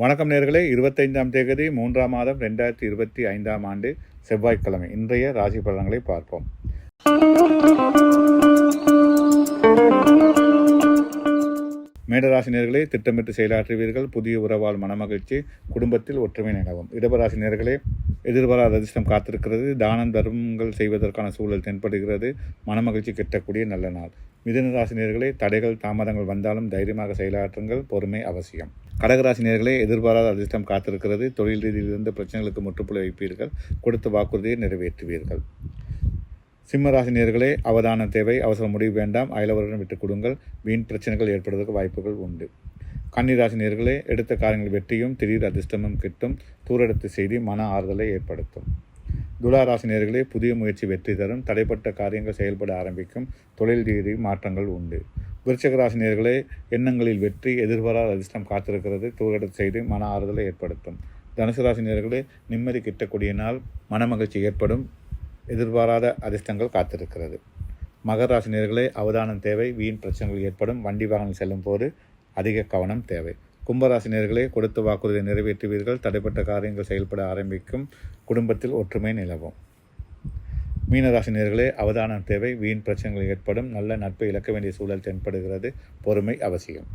வணக்கம் நேர்களே. இருபத்தைந்தாம் தேதி மூன்றாம் மாதம் ரெண்டாயிரத்தி இருபத்தி ஐந்தாம் ஆண்டு செவ்வாய்க்கிழமை. இன்றைய ராசி பலன்களை பார்ப்போம். மேடராசினியர்களே திட்டமிட்டு செயலாற்றுவீர்கள். புதிய உறவால் மனமகிழ்ச்சி குடும்பத்தில் ஒற்றுமை நிலவும். இடபராசினியர்களே எதிர்பாராத அதிர்ஷ்டம் காத்திருக்கிறது. தானம் தர்மங்கள் செய்வதற்கான சூழல் தென்படுகிறது. மனமகிழ்ச்சி கிட்டக்கூடிய நல்ல நாள். மிதுன ராசினியர்களே தடைகள் தாமதங்கள் வந்தாலும் தைரியமாக செயலாற்றுங்கள். பொறுமை அவசியம். கடகராசினியர்களே எதிர்பாராத அதிர்ஷ்டம் காத்திருக்கிறது. தொழில் ரீதியிலிருந்து பிரச்சனைகளுக்கு முற்றுப்புள்ளி வைப்பீர்கள். கொடுத்த வாக்குறுதியை நிறைவேற்றுவீர்கள். சிம்மராசினியர்களே அவதானம் தேவை அவசர முடிவு வேண்டாம். அயலவருடன் விட்டுக் கொடுங்கள். வீண் பிரச்சனைகள் ஏற்படுவதற்கு வாய்ப்புகள் உண்டு. கன்னிராசினியர்களே எடுத்த காரியங்கள் வெற்றியும் திடீர் அதிர்ஷ்டமும் கிட்டும். தூரடுத்து செய்தி மன ஆறுதலை ஏற்படுத்தும். துளாராசினியர்களே புதிய முயற்சி வெற்றி தரும். தடைப்பட்ட காரியங்கள் செயல்பட ஆரம்பிக்கும். தொழில் ரீதி மாற்றங்கள் உண்டு. விருச்சகராசினியர்களே எண்ணங்களில் வெற்றி எதிர்பாராத அதிர்ஷ்டம் காத்திருக்கிறது. தூரடச் செய்து மன ஆறுதலை ஏற்படுத்தும். தனுசு ராசினியர்களே நிம்மதி கிட்டக்கூடிய நாள் மனமகிழ்ச்சி ஏற்படும். எதிர்பாராத அதிர்ஷ்டங்கள் காத்திருக்கிறது. மகர ராசினியர்களே அவதானம் தேவை வீண் பிரச்சனைகள் ஏற்படும். வண்டி வாகனம் செல்லும் போது அதிக கவனம் தேவை. கும்பராசினியர்களே கொடுத்த வாக்குறுதியை நிறைவேற்றுவீர்கள். தடைப்பட்ட காரியங்கள் செயல்பட ஆரம்பிக்கும். குடும்பத்தில் ஒற்றுமை நிலவும். மீனராசினியர்களே அவதானம் தேவை. வீண் பிரச்சனைகள் ஏற்படும். நல்ல நட்பை இழக்க வேண்டிய சூழல் தென்படுகிறது. பொறுமை அவசியம்.